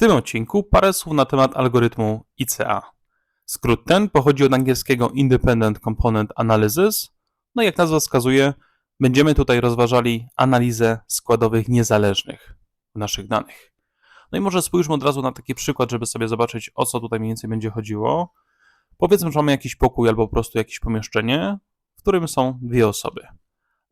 tym odcinku parę słów na temat algorytmu ICA. Skrót ten pochodzi od angielskiego Independent Component Analysis. No i jak nazwa wskazuje, będziemy tutaj rozważali analizę składowych niezależnych w naszych danych. No i może spójrzmy od razu na taki przykład, żeby sobie zobaczyć, o co tutaj mniej więcej będzie chodziło. Powiedzmy, że mamy jakiś pokój albo po prostu jakieś pomieszczenie, w którym są dwie osoby.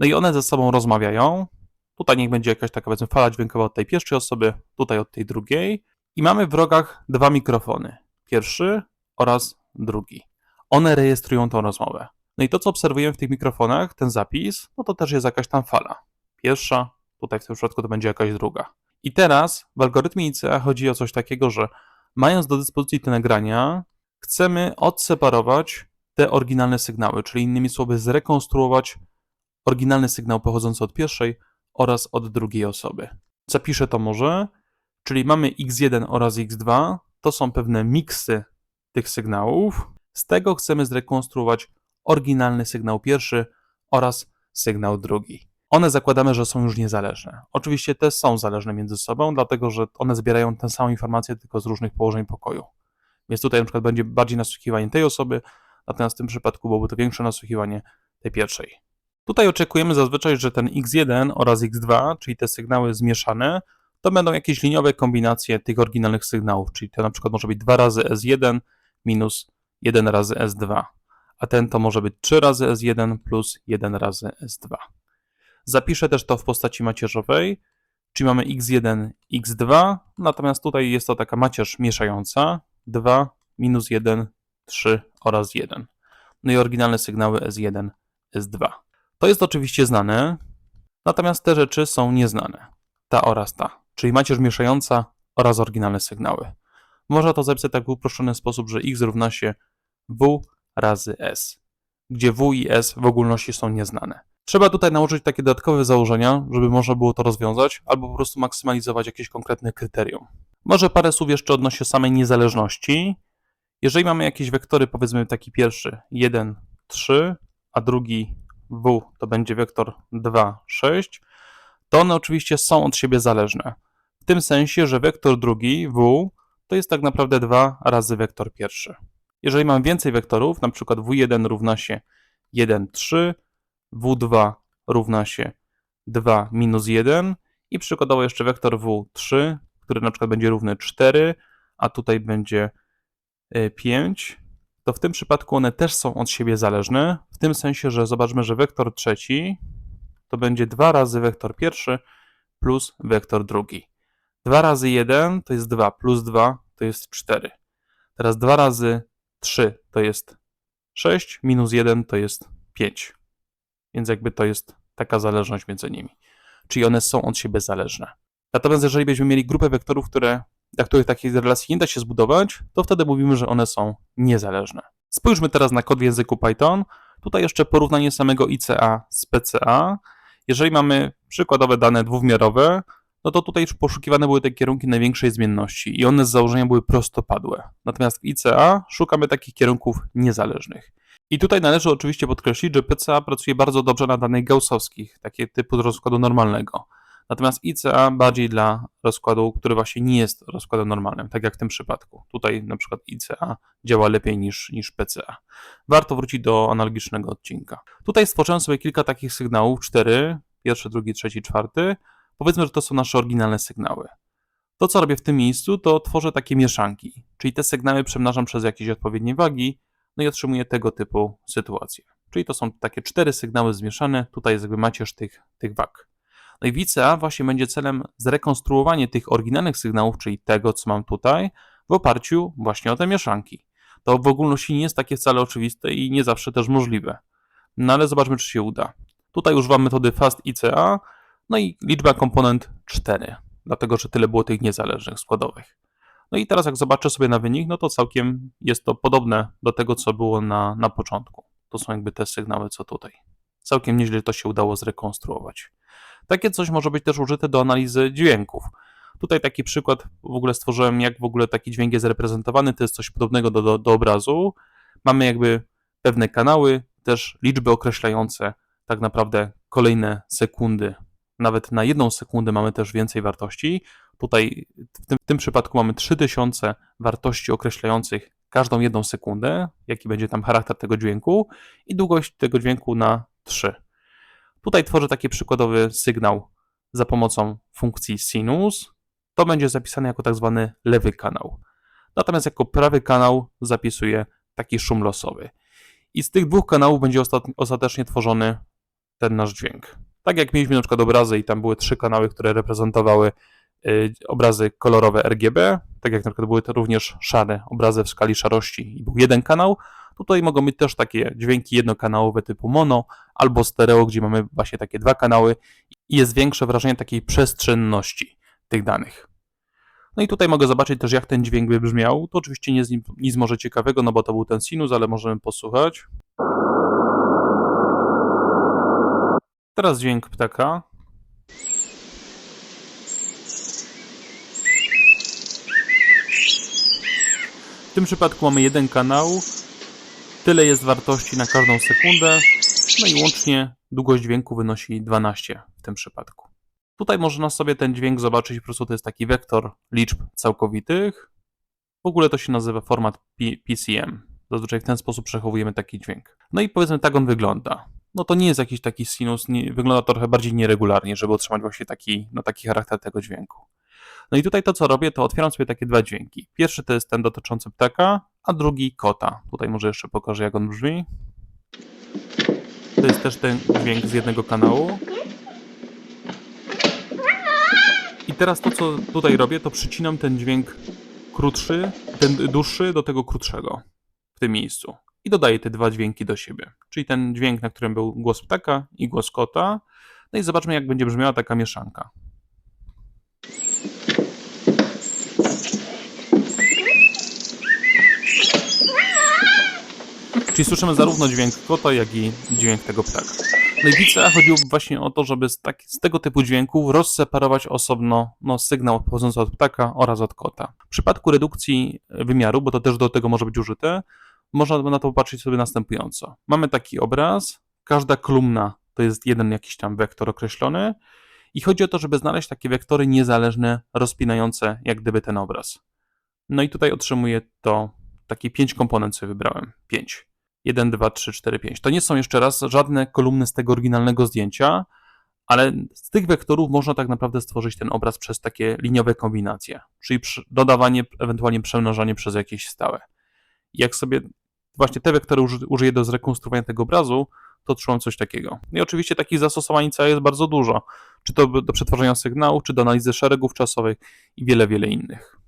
No i one ze sobą rozmawiają. Tutaj niech będzie jakaś taka powiedzmy fala dźwiękowa od tej pierwszej osoby, tutaj od tej drugiej. I mamy w rogach dwa mikrofony. Pierwszy oraz drugi. One rejestrują tą rozmowę. No i to, co obserwujemy w tych mikrofonach, ten zapis, no to też jest jakaś tam fala. Pierwsza, tutaj w tym przypadku to będzie jakaś druga. I teraz w algorytmie ICA chodzi o coś takiego, że mając do dyspozycji te nagrania, chcemy odseparować te oryginalne sygnały, czyli innymi słowy zrekonstruować oryginalny sygnał pochodzący od pierwszej oraz od drugiej osoby. Zapiszę to może, czyli mamy x1 oraz x2, to są pewne miksy tych sygnałów. Z tego chcemy zrekonstruować oryginalny sygnał pierwszy oraz sygnał drugi. One zakładamy, że są już niezależne. Oczywiście te są zależne między sobą, dlatego że one zbierają tę samą informację tylko z różnych położeń pokoju. Więc tutaj na przykład będzie bardziej nasłuchiwanie tej osoby, natomiast w tym przypadku byłoby to większe nasłuchiwanie tej pierwszej. Tutaj oczekujemy zazwyczaj, że ten x1 oraz x2, czyli te sygnały zmieszane, to będą jakieś liniowe kombinacje tych oryginalnych sygnałów, czyli to na przykład może być 2 razy S1 minus 1 razy S2, a ten to może być 3 razy S1 plus 1 razy S2. Zapiszę też to w postaci macierzowej, czyli mamy x1, x2, natomiast tutaj jest to taka macierz mieszająca, 2, minus 1, 3 oraz 1. No i oryginalne sygnały S1, S2. To jest oczywiście znane, natomiast te rzeczy są nieznane. Ta oraz ta, czyli macierz mieszająca oraz oryginalne sygnały. Można to zapisać tak w uproszczony sposób, że x równa się w razy s, gdzie w i s w ogólności są nieznane. Trzeba tutaj nałożyć takie dodatkowe założenia, żeby można było to rozwiązać, albo po prostu maksymalizować jakieś konkretne kryterium. Może parę słów jeszcze odnośnie samej niezależności. Jeżeli mamy jakieś wektory, powiedzmy taki pierwszy 1, 3, a drugi w to będzie wektor 2, 6, to one oczywiście są od siebie zależne. Tym sensie, że wektor drugi w to jest tak naprawdę 2 razy wektor pierwszy. Jeżeli mam więcej wektorów, na przykład w1 równa się 1, 3, w2 równa się 2 minus 1 i przykładowo jeszcze wektor w3, który na przykład będzie równy 4, a tutaj będzie 5, to w tym przypadku one też są od siebie zależne, w tym sensie, że zobaczmy, że wektor trzeci to będzie 2 razy wektor pierwszy plus wektor drugi. 2 razy 1 to jest 2, plus 2 to jest 4. Teraz 2 razy 3 to jest 6, minus 1 to jest 5. Więc jakby to jest taka zależność między nimi. Czyli one są od siebie zależne. Natomiast jeżeli byśmy mieli grupę wektorów, które, dla których takiej relacji nie da się zbudować, to wtedy mówimy, że one są niezależne. Spójrzmy teraz na kod w języku Python. Tutaj jeszcze porównanie samego ICA z PCA. Jeżeli mamy przykładowe dane dwuwymiarowe, no to tutaj poszukiwane były te kierunki największej zmienności i one z założenia były prostopadłe. Natomiast w ICA szukamy takich kierunków niezależnych. I tutaj należy oczywiście podkreślić, że PCA pracuje bardzo dobrze na danych gaussowskich, takie typu rozkładu normalnego. Natomiast ICA bardziej dla rozkładu, który właśnie nie jest rozkładem normalnym, tak jak w tym przypadku. Tutaj na przykład ICA działa lepiej niż, niż PCA. Warto wrócić do analogicznego odcinka. Tutaj stworzyłem sobie kilka takich sygnałów, cztery, pierwszy, drugi, trzeci, czwarty. Powiedzmy, że to są nasze oryginalne sygnały. To, co robię w tym miejscu, to tworzę takie mieszanki, czyli te sygnały przemnażam przez jakieś odpowiednie wagi, no i otrzymuję tego typu sytuacje. Czyli to są takie cztery sygnały zmieszane, tutaj jest jakby macierz tych, tych wag. No i w ICA właśnie będzie celem zrekonstruowanie tych oryginalnych sygnałów, czyli tego, co mam tutaj, w oparciu właśnie o te mieszanki. To w ogólności nie jest takie wcale oczywiste i nie zawsze też możliwe. No ale zobaczmy, czy się uda. Tutaj używam metody Fast ICA, no i liczba komponent 4, dlatego że tyle było tych niezależnych składowych. No i teraz jak zobaczę sobie na wynik, no to całkiem jest to podobne do tego, co było na, na początku. To są jakby te sygnały, co tutaj. Całkiem nieźle to się udało zrekonstruować. Takie coś może być też użyte do analizy dźwięków. Tutaj taki przykład w ogóle stworzyłem, jak w ogóle taki dźwięk jest reprezentowany. To jest coś podobnego do, do, do obrazu. Mamy jakby pewne kanały, też liczby określające tak naprawdę kolejne sekundy nawet na jedną sekundę mamy też więcej wartości. Tutaj w tym, w tym przypadku mamy 3000 wartości określających każdą jedną sekundę, jaki będzie tam charakter tego dźwięku i długość tego dźwięku na 3. Tutaj tworzę taki przykładowy sygnał za pomocą funkcji sinus. To będzie zapisane jako tak zwany lewy kanał. Natomiast jako prawy kanał zapisuję taki szum losowy. I z tych dwóch kanałów będzie ostat- ostatecznie tworzony ten nasz dźwięk. Tak jak mieliśmy na przykład obrazy i tam były trzy kanały, które reprezentowały y, obrazy kolorowe RGB, tak jak na przykład były to również szare obrazy w skali szarości i był jeden kanał, tutaj mogą być też takie dźwięki jednokanałowe typu mono albo stereo, gdzie mamy właśnie takie dwa kanały i jest większe wrażenie takiej przestrzenności tych danych. No i tutaj mogę zobaczyć też, jak ten dźwięk by brzmiał. To oczywiście nie jest nic- nic może ciekawego, no bo to był ten sinus, ale możemy posłuchać. Teraz dźwięk ptaka. W tym przypadku mamy jeden kanał. Tyle jest wartości na każdą sekundę. No i łącznie długość dźwięku wynosi 12 w tym przypadku. Tutaj można sobie ten dźwięk zobaczyć, po prostu to jest taki wektor liczb całkowitych. W ogóle to się nazywa format PCM. Zazwyczaj w ten sposób przechowujemy taki dźwięk. No i powiedzmy tak on wygląda. No to nie jest jakiś taki sinus, nie, wygląda to trochę bardziej nieregularnie, żeby otrzymać właśnie taki, no taki charakter tego dźwięku. No i tutaj to co robię, to otwieram sobie takie dwa dźwięki. Pierwszy to jest ten dotyczący ptaka, a drugi kota. Tutaj może jeszcze pokażę jak on brzmi. To jest też ten dźwięk z jednego kanału. I teraz to, co tutaj robię, to przycinam ten dźwięk krótszy, ten dłuższy do tego krótszego w tym miejscu. I dodaję te dwa dźwięki do siebie. Czyli ten dźwięk, na którym był głos ptaka i głos kota. No i zobaczmy, jak będzie brzmiała taka mieszanka. Czyli słyszymy zarówno dźwięk kota, jak i dźwięk tego ptaka. No i w ICA chodziło właśnie o to, żeby z, tak, z tego typu dźwięków rozseparować osobno no, sygnał pochodzący od ptaka oraz od kota. W przypadku redukcji wymiaru, bo to też do tego może być użyte, można na to popatrzeć sobie następująco. Mamy taki obraz, każda kolumna to jest jeden jakiś tam wektor określony i chodzi o to, żeby znaleźć takie wektory niezależne, rozpinające jak gdyby ten obraz. No i tutaj otrzymuję to, takie pięć komponent sobie wybrałem. Pięć. 1, 2, 3, 4, 5. To nie są jeszcze raz żadne kolumny z tego oryginalnego zdjęcia, ale z tych wektorów można tak naprawdę stworzyć ten obraz przez takie liniowe kombinacje, czyli dodawanie, ewentualnie przemnożanie przez jakieś stałe. Jak sobie właśnie te wektory uży, użyję do zrekonstruowania tego obrazu, to otrzymam coś takiego. I oczywiście takich zastosowań jest bardzo dużo, czy to do przetwarzania sygnału, czy do analizy szeregów czasowych i wiele, wiele innych.